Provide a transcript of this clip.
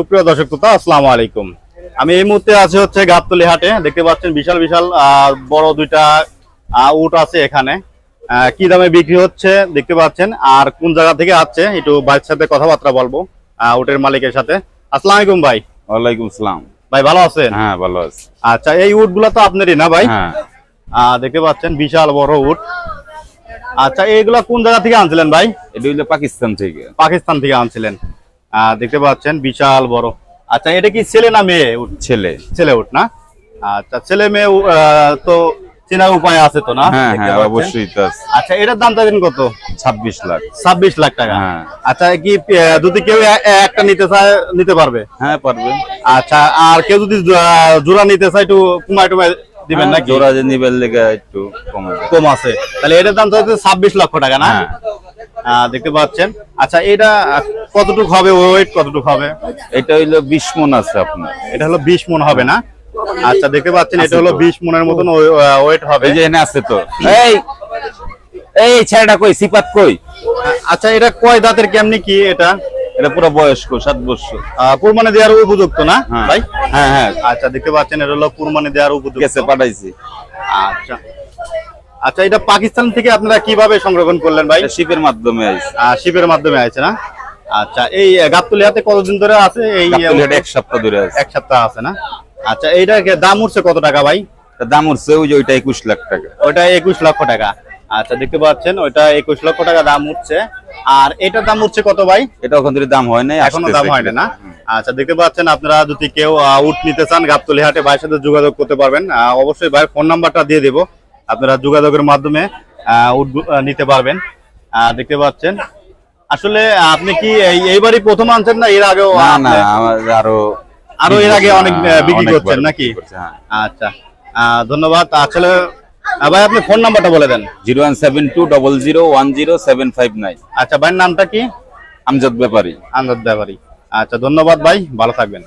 সুপ্রিয় দর্শক শ্রোতা আসসালামু আলাইকুম। আমি এই মুহূর্তে আছি হচ্ছে গাবতলি হাটে। দেখতে পাচ্ছেন বিশাল বিশাল আহ, বড় দুইটা উট আছে এখানে। কি দামে বিক্রি হচ্ছে দেখতে পাচ্ছেন। আর কোন জায়গা থেকে আসছে একটু ভাইয়ের সাথে কথাবার্তা বলব উটের মালিকের সাথে। আসসালামু আলাইকুম ভাই। ওয়ালাইকুম সালাম। ভাই ভালো আছেন? হ্যাঁ ভালো আছি। আচ্ছা এই উটগুলা তো আপনারই না ভাই? হ্যাঁ। আহ, দেখতে পাচ্ছেন বিশাল বড় উট। আচ্ছা এইগুলা কোন জায়গা থেকে আনছিলেন ভাই? এটা হইল পাকিস্তান থেকে। পাকিস্তান থেকে আনছিলেন। দেখতে পাচ্ছেন বিশাল বড়। আচ্ছা এটা কি ছেলে না মেয়ে? ছেলে। ছেলে উঠ না? আচ্ছা ছেলে মেয়ে তো চেনার উপায় আছে তো না? হ্যাঁ হ্যাঁ। অবশ্যই আচ্ছা এটার দাম চাইছেন কত? ছাব্বিশ লাখ। ছাব্বিশ লাখ টাকা। হ্যাঁ। আচ্ছা কি যদি কেউ একটা নিতে চায় নিতে পারবে? হ্যাঁ পারবে। আচ্ছা আর কেউ যদি জোড়া- নিতে চায় একটু কুমায় টুমায় দিবেন নাকি? জোড়া যে লেগে একটু কমে কম আছে। তাহলে এটার দাম চাইছে ছাব্বিশ লক্ষ টাকা না? দেখতে পাচ্ছেন। আচ্ছা এটা কতটুকু হবে? ওয়েট কতটুকু হবে? এটা হইল বিশ মন আছে আপনার। এটা হলো বিশ মন হবে না? আচ্ছা দেখতে পাচ্ছেন এটা হলো। বিশ মনের মতন ওয়েট হবে। এই যে এখানে আছে তো। এই এই ছেলেটা কই? সিপাত কই? আচ্ছা এটা কয় দাঁতের কেমনি কি এটা? এটা পুরো বয়স্ক সাত বছর। আহ, কুরবানি দেওয়ার উপযুক্ত না হ্যাঁ। ভাই? হ্যাঁ হ্যাঁ। আচ্ছা দেখতে পাচ্ছেন এটা হলো কুরবানি দেওয়ার উপযুক্ত। পাঠাইছি। আচ্ছা। আচ্ছা এটা পাকিস্তান থেকে আপনারা কীভাবে সংরক্ষণ করলেন ভাই? শিপের মাধ্যমে শিপের মাধ্যমে আছে না? আচ্ছা এই গাবতলি হাতে কতদিন ধরে আছে? এই এক সপ্তাহ ধরে আছে। এক সপ্তাহ আছে না? আচ্ছা এইটা দাম উঠছে কত টাকা ভাই? দাম উঠছে ওই যে ওইটা একুশ লাখ টাকা। ওইটা একুশ লক্ষ টাকা। আচ্ছা দেখতে পাচ্ছেন ওইটা একুশ লক্ষ টাকা দাম উঠছে। আর এটার দাম উঠছে কত ভাই? এটা ওখান থেকে দাম হয় নাই এখনও দাম হয় না না? আচ্ছা দেখতে পাচ্ছেন আপনারা যদি কেউ উট নিতে চান গাবতলি হাটে ভাইয়ের সাথে যোগাযোগ করতে পারবেন। অবশ্যই ভাইয়ের ফোন নাম্বারটা দিয়ে দেবো। আপনারা যোগাযোগের মাধ্যমে নিতে পারবেন। দেখতে পাচ্ছেন। আসলে আপনি কি এইবারই প্রথম আনছেন না এর আগেও না না আমার আরও আরও এর আগে অনেক বিক্রি করছেন নাকি? হ্যাঁ। আচ্ছা। ধন্যবাদ। আসলে ভাই আপনি ফোন নাম্বারটা বলে দেন। Zero one seven two double zero one zero seven five nine. আচ্ছা ভাইয়ের নামটা কি? আমজাদ ব্যাপারী। আমজাদ ব্যাপারী। আচ্ছা ধন্যবাদ ভাই ভালো থাকবেন।